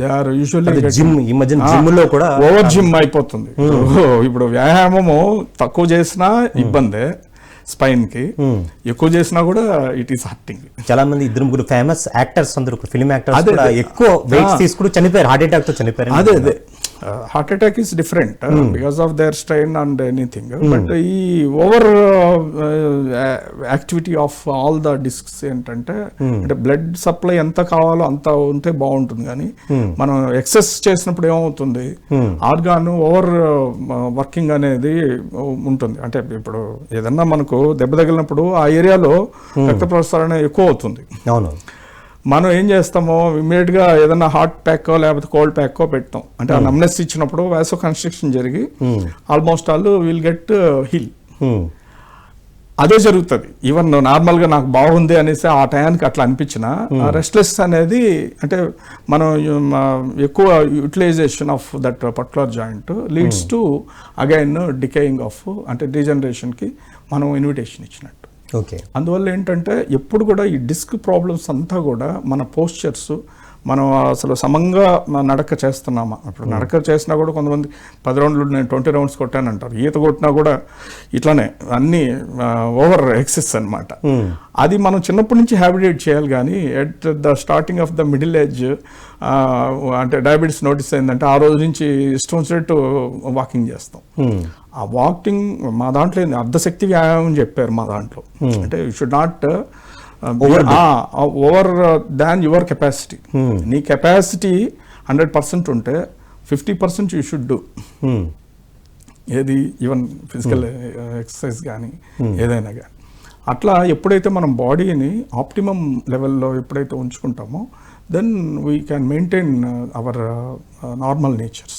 They are usually gym ఈ మధ్యన జిమ్లో కూడా ఓవర్ జిమ్ అయిపోతుంది. ఇప్పుడు వ్యాయామము తక్కువ చేసినా ఇబ్బందే స్పైన్కి ఎక్కువ చేసినా కూడా ఇట్ ఈస్ హర్టింగ్ చాలా మంది ఇద్దరు ముగ్గురు ఫేమస్ యాక్టర్స్ అందరూ ఫిల్మ్ యాక్టర్స్. ఎక్కువ వెయిట్స్ తీసుకుని చనిపోయారు హార్ట్ అటాక్తో చనిపోయారు. అదే అదే. Heart attack is different because of their strain and anything but ఈ over activity of all the discs ఏంటంటే అంటే బ్లడ్ సప్లై ఎంత కావాలో అంత ఉంటే బాగుంటుంది. కానీ మనం ఎక్సెస్ చేసినప్పుడు ఏమవుతుంది? ఆర్గాన్ ఓవర్ వర్కింగ్ అనేది ఉంటుంది. అంటే ఇప్పుడు ఏదన్నా మనకు దెబ్బ తగిలినప్పుడు ఆ ఏరియాలో రక్త ప్రసరణ ఎక్కువ అవుతుంది. అవును మనం ఏం చేస్తామో ఇమీడియట్గా ఏదైనా హాట్ ప్యాక్ లేకపోతే కోల్డ్ ప్యాక్ పెడతాం అంటే ఆ నమ్నెస్ ఇచ్చినప్పుడు వ్యాసో కన్స్ట్రక్షన్ జరిగి almost all will get heal Hmm. అదే జరుగుతుంది. ఈవెన్ నార్మల్గా నాకు బాగుంది అనేసి ఆ టయానికి అట్లా అనిపించిన రెస్ట్లెస్ అనేది అంటే మనం ఎక్కువ utilization of that particular joint leads to again decaying of అంటే డీజనరేషన్కి మనం ఇన్విటేషన్ ఇచ్చినట్టు. ఓకే. అందువల్ల ఏంటంటే ఎప్పుడు కూడా ఈ డిస్క్ ప్రాబ్లమ్స్ అంతా కూడా మన పోస్చర్స్ మనం అసలు సమంగా నడక చేస్తున్నామా? ఇప్పుడు నడక చేసినా కూడా కొంతమంది పది రౌండ్లు నేను ట్వంటీ రౌండ్స్ కొట్టానంటారు. ఈత కొట్టినా కూడా ఇట్లానే అన్ని ఓవర్ ఎక్సెస్ అన్నమాట. అది మనం చిన్నప్పటి నుంచి హ్యాబిటేట్ చేయాలి కానీ at the starting of the middle age అంటే డయాబెటీస్ నోటీస్ అయిందంటే ఆ రోజు నుంచి ఇష్టం వచ్చినట్టు వాకింగ్ చేస్తాం. ఆ వాకింగ్ మా దాంట్లో అర్ధశక్తి వ్యాయామం చెప్పారు మా దాంట్లో. అంటే you should not over than your capacity నీ కెపాసిటీ హండ్రెడ్ పర్సెంట్ ఉంటే fifty percent you should do Hmm. ఏది? ఈవెన్ ఫిజికల్ ఎక్సర్సైజ్ కానీ ఏదైనా కానీ అట్లా ఎప్పుడైతే మనం బాడీని ఆప్టిమం లెవెల్లో ఎప్పుడైతే ఉంచుకుంటామో then we can maintain our normal natures